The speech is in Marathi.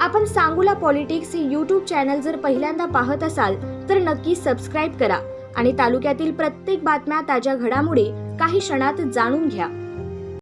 आपण सांगूला पॉलिटिक्स हे यूट्यूब चॅनल जर पहिल्यांदा पाहत असाल तर नक्की सबस्क्राईब करा. आणि तालुक्यातील प्रत्येक बातम्या ताज्या घडामोडी काही क्षणात जाणून घ्या.